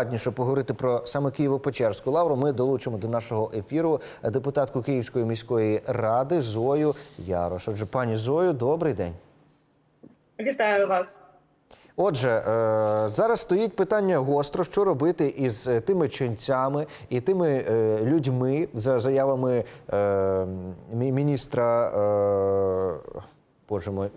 Докладніше поговорити про саме Києво-Печерську лавру. Ми долучимо до нашого ефіру депутатку Київської міської ради Зою Ярош. Отже, пані Зою, добрий день. Вітаю вас. Отже, е, зараз стоїть питання гостро, що робити із е, тими ченцями і тими е, людьми, за заявами міністра. Е, Боже мой,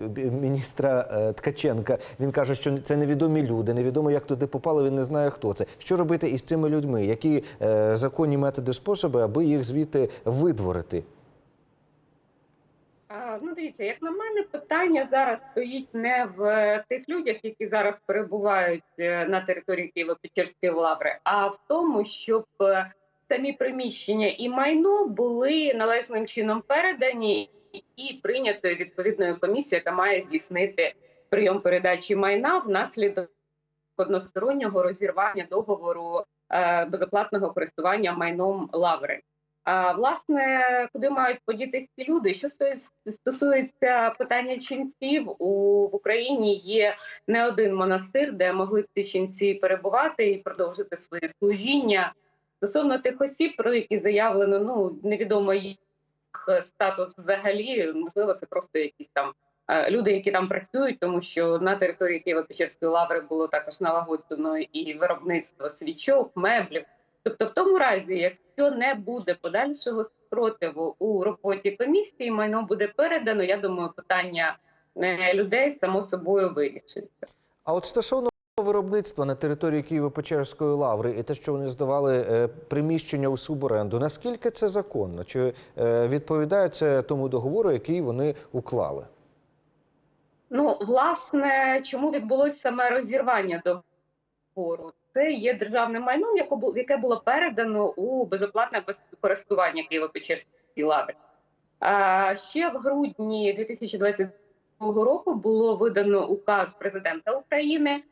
міністра е, Ткаченка. Він каже, що це невідомі люди, невідомо, як туди попали, він не знає, хто це. Що робити із цими людьми? Які е, законні методи способи, аби їх звідти видворити? Ну, дивіться, як на мене, питання зараз стоїть не в тих людях, які зараз перебувають е, на території Києво-Печерської лаври, а в тому, щоб е, самі приміщення і майно були належним чином передані і прийнятою відповідною комісією, яка має здійснити прийом передачі майна внаслідок одностороннього розірвання договору е, безоплатного користування майном лаври. А власне, куди мають подітися ці люди? Що стосується питання ченців, у в Україні є не один монастир, де могли ці ченці перебувати і продовжити своє служіння. Стосовно тих осіб, про які заявлено, ну невідомо їх статус взагалі, можливо, це просто якісь там е, люди, які там працюють, тому що на території Києво-Печерської лаври було також налагоджено і виробництво свічок, меблів. Тобто, в тому разі, якщо не буде подальшого спротиву у роботі комісії, майно буде передано. Я думаю, питання е, людей само собою вирішиться. А от стосовно виробництва на території Києво-Печерської лаври і те, що вони здавали е, приміщення у суборенду, наскільки це законно? Чи е, відповідає це тому договору, який вони уклали? Ну, власне, чому відбулося саме розірвання договору? Це є державним майном, яке було передано у безоплатне без- користування Києво-Печерській лаври. А ще в грудні 2022 року було видано указ президента України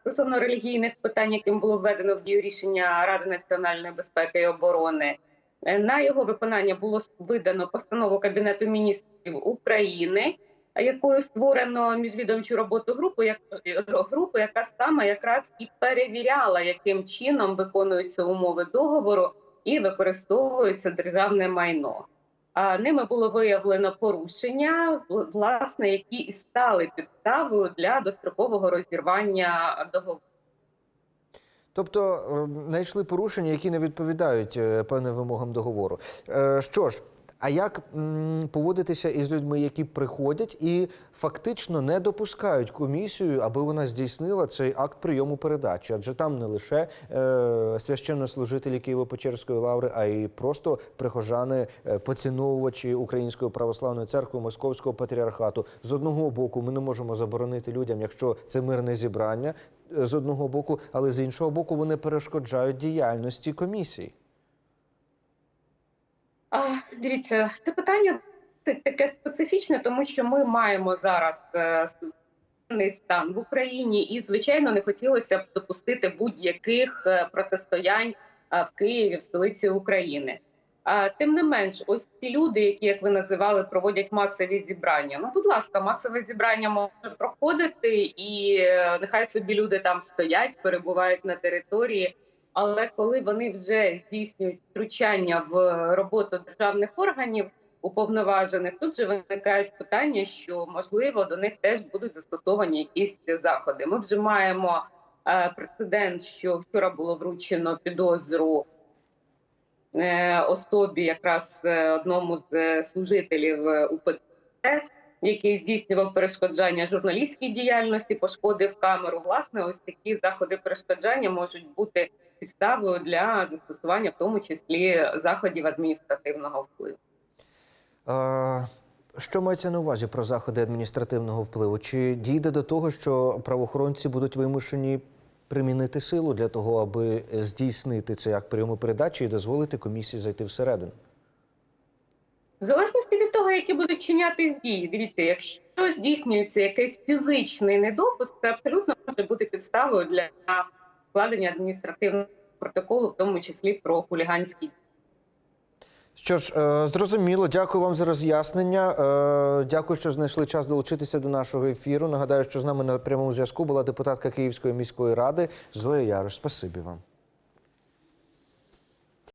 стосовно релігійних питань, яким було введено в дію рішення Ради національної безпеки і оборони. Е, На його виконання було видано постанову Кабінету міністрів України, якою створено міжвідомчу роботу групу, як групу, яка саме якраз і перевіряла, яким чином виконуються умови договору і використовується державне майно. Ними було виявлено порушення, власне, які і стали підставою для дострокового розірвання договору. Тобто е, знайшли порушення, які не відповідають е, певним вимогам договору. Е, Що ж, а як м, поводитися із людьми, які приходять і фактично не допускають комісію, аби вона здійснила цей акт прийому передачі? Адже там не лише е, священнослужителі Києво-Печерської лаври, а й просто прихожани, е, поціновувачі Української православної церкви Московського патріархату. З одного боку, ми не можемо заборонити людям, якщо це мирне зібрання, е, з одного боку, але з іншого боку, вони перешкоджають діяльності комісії. А, дивіться, це питання таке специфічне, тому що ми маємо зараз е, стан в Україні, і звичайно не хотілося б допустити будь-яких е, протистоянь е, в Києві, в столиці України. А тим не менш, ось ці люди, які як ви називали, проводять масові зібрання. Ну, будь ласка, масове зібрання може проходити, і нехай собі люди там стоять, перебувають на території. Але коли вони вже здійснюють втручання в роботу державних органів уповноважених, тут же виникають питання, що можливо до них теж будуть застосовані якісь заходи. Ми вже маємо е, прецедент, що вчора було вручено підозру е, особі, якраз е, одному з е, служителів е, УПЦ, який здійснював перешкоджання журналістській діяльності, пошкодив камеру. Власне, ось такі заходи перешкоджання можуть бути підставою для застосування, в тому числі заходів адміністративного впливу. Е, Що мається на увазі про заходи адміністративного впливу? Чи дійде до того, що правоохоронці будуть вимушені примінити силу для того, аби здійснити цей акт прийому передачі і дозволити комісії зайти всередину? В залежності від того, які будуть чинятись дії, дивіться, якщо здійснюється якийсь фізичний недопуск, це абсолютно може бути підставою для складення адміністративного протоколу, в тому числі про хуліганські Що ж, е, зрозуміло, дякую вам за роз'яснення. Е, Дякую, що знайшли час долучитися до нашого ефіру. Нагадаю, що з нами на прямому зв'язку була депутатка Київської міської ради Зоя Ярош. Спасибі вам.